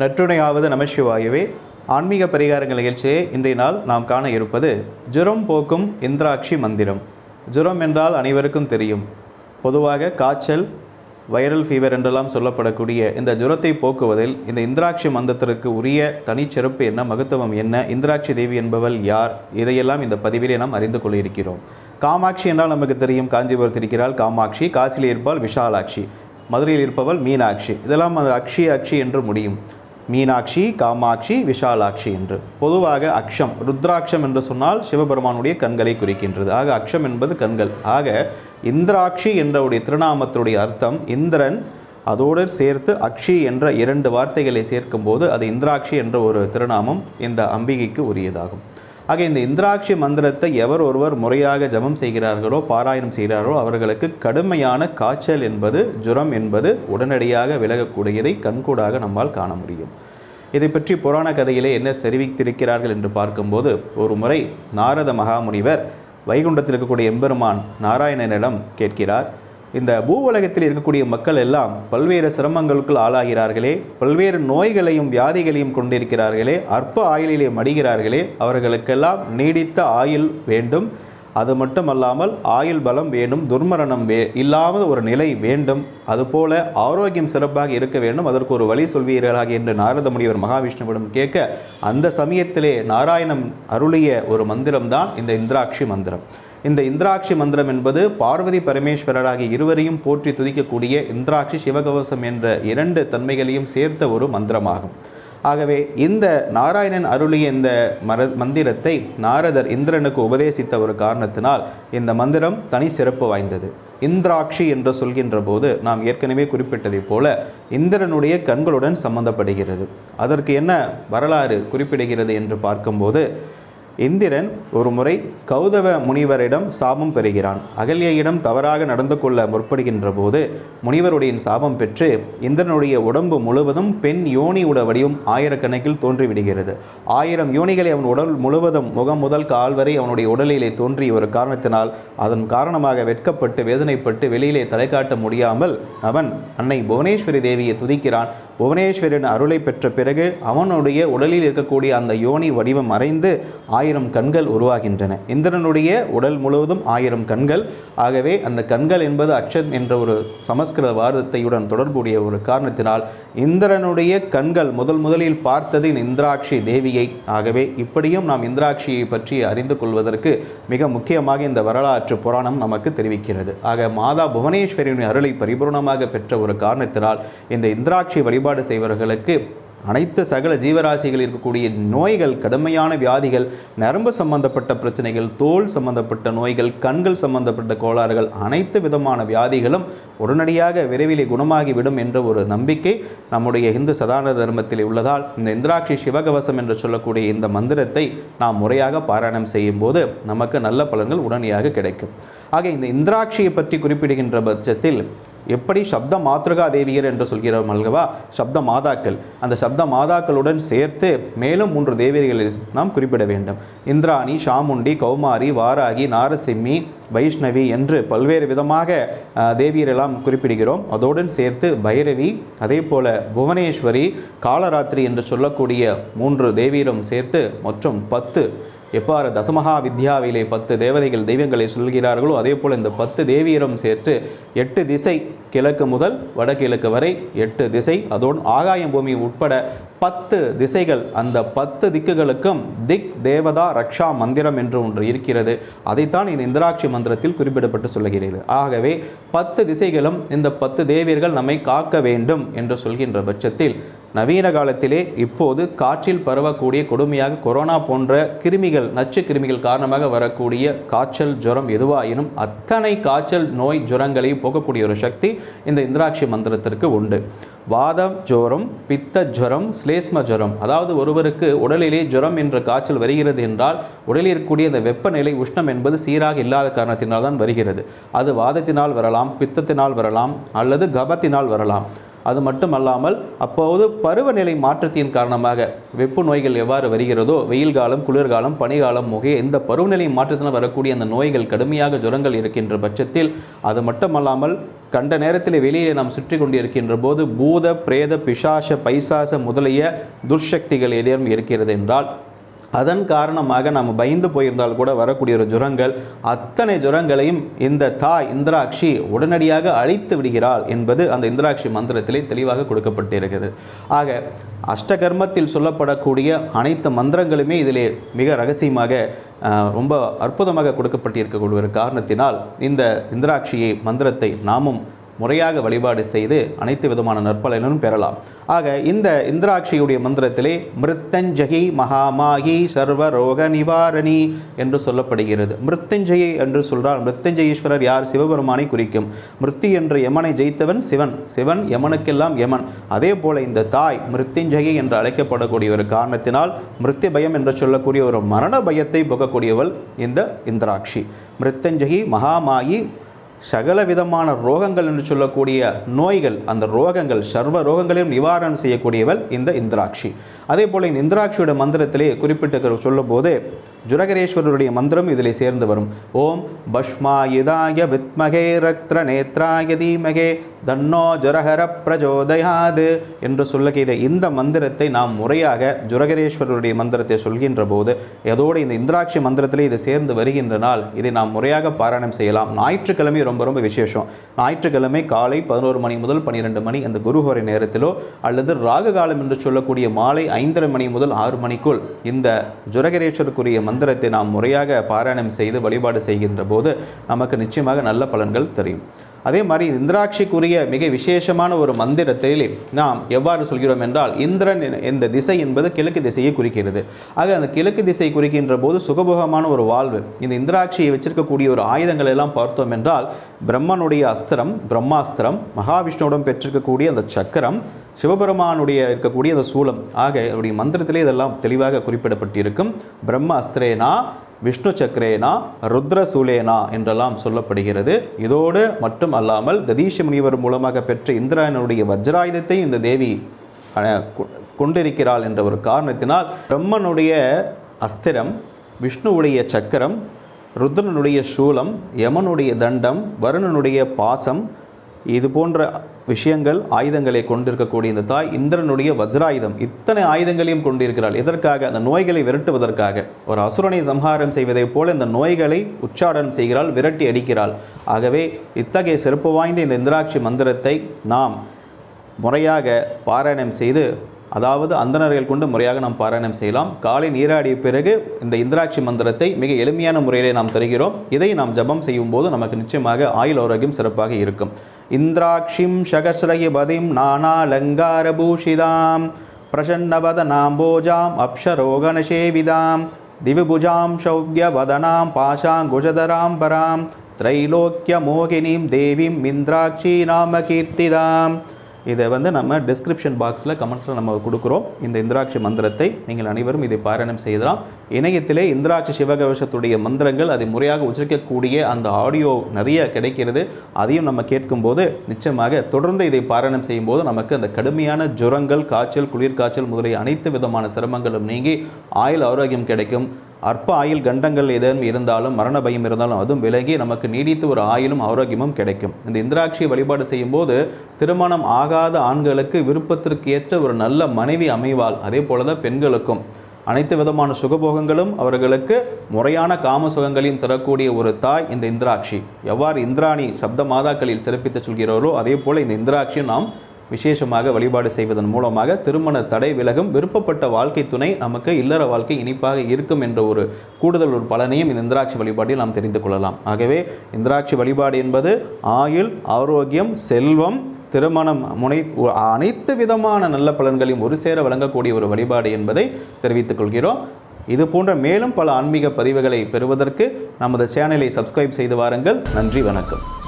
நற்றுணையாவது நமசிவாயவே ஆன்மீக பரிகாரங்கள் நிகழ்ச்சியே இன்றைய நாள் நாம் காண இருப்பது ஜுரம் போக்கும் இந்திராட்சி மந்திரம். ஜுரம் என்றால் அனைவருக்கும் தெரியும். பொதுவாக காய்ச்சல் வைரல் ஃபீவர் என்றெல்லாம் சொல்லப்படக்கூடிய இந்த ஜுரத்தை போக்குவதில் இந்த இந்திராட்சி மந்திரத்திற்கு உரிய தனிச்சிறப்பு என்ன மகத்துவம் என்ன இந்திராட்சி தேவி என்பவள் யார் இதையெல்லாம் இந்த பதிவிலே நாம் அறிந்து கொள்ள இருக்கிறோம். காமாட்சி என்றால் நமக்கு தெரியும் காஞ்சிபுரத்தில் இருக்கிறாள் காமாட்சி காசியில் இருப்பாள் விஷாலாட்சி மதுரையில் இருப்பவள் மீனாட்சி. இதெல்லாம் அது அக்ஷி அக்ஷி என்று முடியும். மீனாட்சி காமாட்சி விஷாலாட்சி என்று. பொதுவாக அக்ஷம் ருத்ராட்சம் என்று சொன்னால் சிவபெருமானுடைய கண்களை குறிக்கின்றது. ஆக அக்ஷம் என்பது கண்கள். ஆக இந்திராட்சி என்றவுடைய திருநாமத்துடைய அர்த்தம் இந்திரன் அதோடு சேர்த்து அக்ஷி என்ற இரண்டு வார்த்தைகளை சேர்க்கும்போது அது இந்திராட்சி என்ற ஒரு திருநாமம் இந்த அம்பிகைக்கு உரியதாகும். ஆக இந்த இந்திராட்சி மந்திரத்தை எவர் ஒருவர் முறையாக ஜபம் செய்கிறார்களோ பாராயணம் செய்கிறார்களோ அவர்களுக்கு கடுமையான காய்ச்சல் என்பது ஜுரம் என்பது உடனடியாக விலகக்கூடியதை கண்கூடாக நம்மால் காண முடியும். இதை பற்றி புராண கதையிலே என்ன தெரிவித்திருக்கிறார்கள் என்று பார்க்கும்போது ஒரு முறை நாரத மகாமுனிவர் வைகுண்டத்தில் இருக்கக்கூடிய எம்பெருமான் நாராயணனிடம் கேட்கிறார் இந்த பூவுலகத்தில் இருக்கக்கூடிய மக்கள் எல்லாம் பல்வேறு சிரமங்களுக்குள் ஆளாகிறார்களே பல்வேறு நோய்களையும் வியாதிகளையும் கொண்டிருக்கிறார்களே அற்ப ஆயுளிலே மடிகிறார்களே அவர்களுக்கெல்லாம் நீடித்த ஆயுள் வேண்டும். அது மட்டுமல்லாமல் ஆயுள் பலம் வேண்டும் துர்மரணம் வே இல்லாமல் ஒரு நிலை வேண்டும். அதுபோல ஆரோக்கியம் சிறப்பாக இருக்க வேண்டும். அதற்கு ஒரு வழி சொல்வீர்களாக என்று நாரத முனிவர் மகாவிஷ்ணுவிடம் கேட்க அந்த சமயத்திலே நாராயணம் அருளிய ஒரு மந்திரம்தான் இந்த இந்திராட்சி மந்திரம். இந்த இந்திராட்சி மந்திரம் என்பது பார்வதி பரமேஸ்வரராகிய இருவரையும் போற்றி துதிக்கக்கூடிய இந்திராட்சி சிவகவசம் என்ற இரண்டு தன்மைகளையும் சேர்த்த ஒரு மந்திரமாகும். ஆகவே இந்த நாராயணன் அருளிய இந்த மர மந்திரத்தை நாரதர் இந்திரனுக்கு உபதேசித்த ஒரு காரணத்தினால் இந்த மந்திரம் தனி சிறப்பு வாய்ந்தது. இந்திராட்சி என்று சொல்கின்ற போது நாம் ஏற்கனவே குறிப்பிட்டதைப் போல இந்திரனுடைய கண்களுடன் சம்பந்தப்படுகிறது. அதற்கு என்ன வரலாறு குறிப்பிடுகிறது என்று பார்க்கும்போது இந்திரன் ஒரு முறை கௌதவ முனிவரிடம் சாபம் பெறுகிறான். அகல்யையிடம் தவறாக நடந்து கொள்ள முற்படுகின்ற போது முனிவருடைய சாபம் பெற்று இந்திரனுடைய உடம்பு முழுவதும் பெண் யோனியுட வடிவம் ஆயிரக்கணக்கில் தோன்றிவிடுகிறது. ஆயிரம் யோனிகளை அவன் உடல் முழுவதும் முகம் முதல் கால் வரை அவனுடைய உடலிலே தோன்றிய ஒரு காரணத்தினால் அதன் காரணமாக வெட்கப்பட்டு வேதனைப்பட்டு வெளியிலே தலை காட்ட முடியாமல் அவன் அன்னை புவனேஸ்வரி தேவியை துதிக்கிறான். புவனேஸ்வரின் அருளை பெற்ற பிறகு அவனுடைய உடலில் இருக்கக்கூடிய அந்த யோனி வடிவம் மறைந்து ஆயிரம் கண்கள் உருவாகின்றன. இந்திரனுடைய உடல் முழுவதும் ஆயிரம் கண்கள். ஆகவே அந்த கண்கள் என்பது அக்ஷத் என்ற ஒரு சமஸ்கிருத வார்த்தையுடன் தொடர்புடைய ஒரு காரணத்தினால் இந்திரனுடைய கண்கள் முதல் முதலில் பார்த்தது இந்த இந்திராட்சி தேவியை. ஆகவே இப்படியும் நாம் இந்திராட்சியை பற்றி அறிந்து கொள்வதற்கு மிக முக்கியமாக இந்த வரலாற்று புராணம் நமக்கு தெரிவிக்கிறது. ஆக மாதா புவனேஸ்வரியின் அருளை பரிபூர்ணமாக பெற்ற ஒரு காரணத்தினால் இந்த இந்திராட்சி வழிபாடு செய்வர்களுக்கு அனைத்து சகல ஜீவராசிகள் இருக்கக்கூடிய நோய்கள் கடுமையான வியாதிகள் நரம்பு சம்பந்தப்பட்ட பிரச்சனைகள் தோல் சம்பந்தப்பட்ட நோய்கள் கண்கள் சம்பந்தப்பட்ட கோளாறுகள் அனைத்து விதமான வியாதிகளும் உடனடியாக விரைவிலே குணமாகிவிடும் என்ற ஒரு நம்பிக்கை நம்முடைய இந்து சதான தர்மத்தில் உள்ளதால் இந்த இந்திராட்சி சிவகவசம் என்று சொல்லக்கூடிய இந்த மந்திரத்தை நாம் முறையாக பாராயணம் செய்யும் போது நமக்கு நல்ல பலன்கள் உடனடியாக கிடைக்கும். ஆக இந்த இந்திராட்சியை பற்றி குறிப்பிடுகின்ற பட்சத்தில் எப்படி சப்த மாத்ருகா தேவியர் என்று சொல்கிறோம் அல்லவா சப்த மாதாக்கள் அந்த சப்த மாதாக்களுடன் சேர்த்து மேலும் மூன்று தேவியர்களை நாம் குறிப்பிட வேண்டும். இந்திராணி சாமுண்டி கௌமாரி வாராகி நாரசிம்மி வைஷ்ணவி என்று பல்வேறு விதமாக தேவியரெல்லாம் குறிப்பிடுகிறோம். அதோடன் சேர்த்து பைரவி அதே போல புவனேஸ்வரி காலராத்திரி என்று சொல்லக்கூடிய மூன்று தேவியரும் சேர்த்து மற்றும் பத்து எவ்வாறு தசமகா வித்யாவிலே பத்து தேவதைகள் தெய்வங்களை சொல்கிறார்களோ அதே போல் இந்த பத்து தேவியரும் சேர்த்து எட்டு திசை கிழக்கு முதல் வடகிழக்கு வரை எட்டு திசை அதோடு ஆகாயம் பூமி உட்பட பத்து திசைகள். அந்த பத்து திக்குகளுக்கும் திக் தேவதா ரக்ஷா மந்திரம் என்று ஒன்று இருக்கிறது. அதைத்தான் இந்த இந்திராட்சி மந்திரத்தில் குறிப்பிடப்பட்டு சொல்லுகிறது. ஆகவே பத்து திசைகளும் இந்த பத்து தேவியர்கள் நம்மை காக்க வேண்டும் என்று சொல்கின்ற பட்சத்தில் நவீன காலத்திலே இப்போது காற்றில் பரவக்கூடிய கொடுமையாக கொரோனா போன்ற கிருமிகள் நச்சு கிருமிகள் காரணமாக வரக்கூடிய காய்ச்சல் ஜுரம் எதுவாயினும் அத்தனை காய்ச்சல் நோய் ஜுரங்களையும் போக்கக்கூடிய ஒரு சக்தி இந்த இந்திராட்சி மந்திரத்திற்கு உண்டு. வாதம் ஜுரம் பித்த ஜுரம் ஸ்லேஸ்ம ஜுரம். அதாவது ஒருவருக்கு உடலிலே ஜுரம் என்ற காய்ச்சல் வருகிறது என்றால் உடலில் இருக்கக்கூடிய இந்த வெப்பநிலை உஷ்ணம் என்பது சீராக இல்லாத காரணத்தினால் தான் வருகிறது. அது வாதத்தினால் வரலாம் பித்தத்தினால் வரலாம் அல்லது கபத்தினால் வரலாம். அது மட்டுமல்லாமல் அப்போது பருவநிலை மாற்றத்தின் காரணமாக வெப்பு நோய்கள் எவ்வாறு வருகிறதோ வெயில் காலம் குளிர்காலம் பனிகாலம் முகே இந்த பருவநிலை மாற்றத்தினால் வரக்கூடிய அந்த நோய்கள் கடுமையாக ஜுரங்கள் இருக்கின்ற பட்சத்தில் அது மட்டுமல்லாமல் கண்ட நேரத்தில் வெளியே நாம் சுற்றி கொண்டிருக்கின்ற போது பூத பிரேத பிசாச பைசாச முதலிய துர்சக்திகள் ஏதேனும் இருக்கிறது என்றால் அதன் காரணமாக நாம் பயந்து போயிருந்தால் கூட வரக்கூடிய ஒரு ஜுரங்கள் அத்தனை ஜுரங்களையும் இந்த தாய் இந்திராட்சி உடனடியாக அழித்து விடுகிறாள் என்பது அந்த இந்திராட்சி மந்திரத்திலே தெளிவாக கொடுக்கப்பட்டிருக்கிறது ஆக அஷ்டகர்மத்தில் சொல்லப்படக்கூடிய அனைத்து மந்திரங்களுமே இதிலே மிக ரகசியமாக ரொம்ப அற்புதமாக கொடுக்கப்பட்டிருக்கக்கூடிய ஒரு காரணத்தினால் இந்த இந்திராட்சியை மந்திரத்தை நாமும் முறையாக வழிபாடு செய்து அனைத்து விதமான நற்பலனும் பெறலாம். ஆக இந்த இந்திராட்சியுடைய மந்திரத்திலே மிருத்தஞ்சகி மகாமாகி சர்வ ரோக நிவாரணி என்று சொல்லப்படுகிறது. மிருத்தஞ்சயி என்று சொல்றால் மிருத்தஞ்சயீஸ்வரர் யார் சிவபெருமானை குறிக்கும்? மிருத்தி என்று யமனை ஜெயித்தவன் சிவன். சிவன் யமனுக்கெல்லாம் யமன். அதே போல இந்த தாய் மிருத்யுஞ்சயி என்று அழைக்கப்படக்கூடிய ஒரு காரணத்தினால் மிருத்தி பயம் என்று சொல்லக்கூடிய ஒரு மரண பயத்தை புகக்கூடியவள் இந்த இந்திராட்சி. மிருத்தஞ்சகி மகாமாயி சகல விதமான ரோகங்கள் என்று சொல்லக்கூடிய நோய்கள் அந்த ரோகங்கள் சர்வ ரோகங்களையும் நிவாரணம் செய்யக்கூடியவள் இந்த இந்திராட்சி. அதே போல் இந்த இந்திராட்சியோட மந்திரத்திலே குறிப்பிட்டு சொல்லும்போது ஜுரகரேஸ்வரருடைய மந்திரம் இதில் சேர்ந்து வரும். ஓம் பஷ்மாயுதாய வித்மகே ரத்ர நேத்ராய தீமகே தன்னோ ஜுரஹர பிரஜோதயாது என்று சொல்லுகிற இந்த மந்திரத்தை நாம் முறையாக ஜுரகரேஸ்வரருடைய மந்திரத்தை சொல்கின்ற போது அதோடு இந்த இந்திராட்சி மந்திரத்திலே இது சேர்ந்து வருகின்ற நாள் இதை நாம் முறையாக பாராயணம் செய்யலாம். ஞாயிற்றுக்கிழமை ரொம்ப ரொம்ப விசேஷம். ஞாயிற்றுக்கிழமை காலை பதினோரு மணி முதல் பன்னிரெண்டு மணி அந்த குருஹோரை நேரத்திலோ அல்லது ராகு காலம் என்று சொல்லக்கூடிய மாலை ஐந்தரை மணி முதல் ஆறு மணிக்குள் இந்த ஜுரகரேஸ்வருக்குரிய மந்திரத்தை நாம் முறையாக பாராயணம் செய்து வழிபாடு செய்கின்ற போது நமக்கு நிச்சயமாக நல்ல பலன்கள் தெரியும். அதே மாதிரி இந்திராட்சிக்குரிய மிக விசேஷமான ஒரு மந்திரத்திலே நாம் எவ்வாறு சொல்கிறோம் என்றால் இந்திரன் இந்த திசை என்பது கிழக்கு திசையை குறிக்கிறது. ஆக அந்த கிழக்கு திசை குறிக்கின்ற போது சுகபோகமான ஒரு வாழ்வு இந்த இந்திராட்சியை வச்சிருக்கக்கூடிய ஒரு ஆயுதங்கள் எல்லாம் பார்த்தோம் என்றால் பிரம்மனுடைய அஸ்திரம் பிரம்மாஸ்திரம் மகாவிஷ்ணுவிடம் பெற்றிருக்கக்கூடிய அந்த சக்கரம் சிவபெருமானுடைய இருக்கக்கூடிய அந்த சூலம் ஆக அவருடைய மந்திரத்திலே இதெல்லாம் தெளிவாக குறிப்பிடப்பட்டிருக்கும். பிரம்ம அஸ்திரேனா விஷ்ணு சக்கரேனா ருத்ர சூலேனா என்றெல்லாம் சொல்லப்படுகிறது. இதோடு மட்டும் அல்லாமல் ததீஷ முனிவர் மூலமாக பெற்ற இந்திரனுடைய வஜ்ராயுதத்தை இந்த தேவி கொண்டிருக்கிறாள் என்ற ஒரு காரணத்தினால் பிரம்மனுடைய அஸ்திரம் விஷ்ணுவுடைய சக்கரம் ருத்ரனுடைய சூலம் யமனுடைய தண்டம் வருணனுடைய பாசம் இது போன்ற விஷயங்கள் ஆயுதங்களை கொண்டிருக்கக்கூடிய இந்த தாய் இந்திரனுடைய வஜ்ராயுதம். இத்தனை ஆயுதங்களையும் கொண்டிருக்கிறாள். எதற்காக? அந்த நோய்களை விரட்டுவதற்காக. ஒரு அசுரனை சம்ஹாரம் செய்வதைப் போல இந்த நோய்களை உச்சாடனம் செய்கிறாள் விரட்டி அடிக்கிறாள். ஆகவே இத்தகைய சிறப்பு வாய்ந்த இந்த இந்திராட்சி மந்திரத்தை நாம் முறையாக பாராயணம் செய்து அதாவது அந்தணர்கள் கொண்டு முறையாக நாம் பாராயணம் செய்யலாம். காலை நீராடிய பிறகு இந்த இந்திராட்சி மந்திரத்தை மிக எளிமையான முறையிலே நாம் தருகிறோம். இதை நாம் ஜபம் செய்யும் போது நமக்கு நிச்சயமாக ஆயுள் ஆரோக்கியம் சிறப்பாக இருக்கும். இந்திராட்சிம் சகஸ்ரய நானாலங்காரபூஷிதாம். பிரசன்னவதனாம்போஜாம் அப்ஷரோகணசேவிதாம் திவிபுஜாம் சௌக்கியவதனாம் பாஷாங்குஷதராம் பராம். திரைலோக்கியமோகினீம் தேவீம் இந்திராட்சி நாமகீர்த்திதாம். கீர்த்திதாம் இதை வந்து நம்ம டிஸ்கிரிப்ஷன் பாக்ஸில் கமெண்ட்ஸில் நம்ம கொடுக்குறோம். இந்த இந்திராட்சி மந்திரத்தை நீங்கள் அனைவரும் இதை பாராயணம் செய்யலாம். இணையத்திலே இந்திராட்சி சிவகவசத்துடைய மந்திரங்கள் அதை முறையாக உச்சரிக்கக்கூடிய அந்த ஆடியோ நிறைய கிடைக்கிறது. அதையும் நம்ம கேட்கும்போது நிச்சயமாக தொடர்ந்து இதை பாராயணம் செய்யும்போது நமக்கு அந்த கடுமையான ஜுரங்கள் காய்ச்சல் குளிர் காய்ச்சல் முதலிய அனைத்து விதமான சிரமங்களும் நீங்கி ஆயுள் ஆரோக்கியம் கிடைக்கும். அற்ப ஆயுள் கண்டங்கள் ஏதேனும் இருந்தாலும் மரண பயம் இருந்தாலும் அதுவும் விலகி நமக்கு நீடித்து ஒரு ஆயுளும் ஆரோக்கியமும் கிடைக்கும். இந்த இந்திராட்சியை வழிபாடு செய்யும்போது திருமணம் ஆகாத ஆண்களுக்கு விருப்பத்திற்கு ஏற்ற ஒரு நல்ல மனைவி அமைவாள். அதே போல தான் பெண்களுக்கும். அனைத்து விதமான சுகபோகங்களும் அவர்களுக்கு முறையான காம சுகங்களையும் தரக்கூடிய ஒரு தாய் இந்த இந்திராட்சி. எவ்வாறு இந்திராணி சப்த மாதாக்களில் சிறப்பித்து சொல்கிறாரோ அதே போல இந்த இந்திராட்சியும் நாம் விசேஷமாக வழிபாடு செய்வதன் மூலமாக திருமண தடை விலகும் விருப்பப்பட்ட வாழ்க்கை துணை நமக்கு இல்லற வாழ்க்கை இனிப்பாக இருக்கும் என்ற ஒரு கூடுதல் ஒரு பலனையும் இந்த இந்திராட்சி வழிபாட்டில் நாம் தெரிந்து கொள்ளலாம். ஆகவே இந்திராட்சி வழிபாடு என்பது ஆயுள் ஆரோக்கியம் செல்வம் திருமணம் முனை அனைத்து விதமான நல்ல பலன்களையும் ஒரு சேர வழங்கக்கூடிய ஒரு வழிபாடு என்பதை தெரிவித்துக் கொள்கிறோம். இது போன்ற மேலும் பல ஆன்மீக பதிவுகளை பெறுவதற்கு நமது சேனலை சப்ஸ்கிரைப் செய்து வாருங்கள். நன்றி வணக்கம்.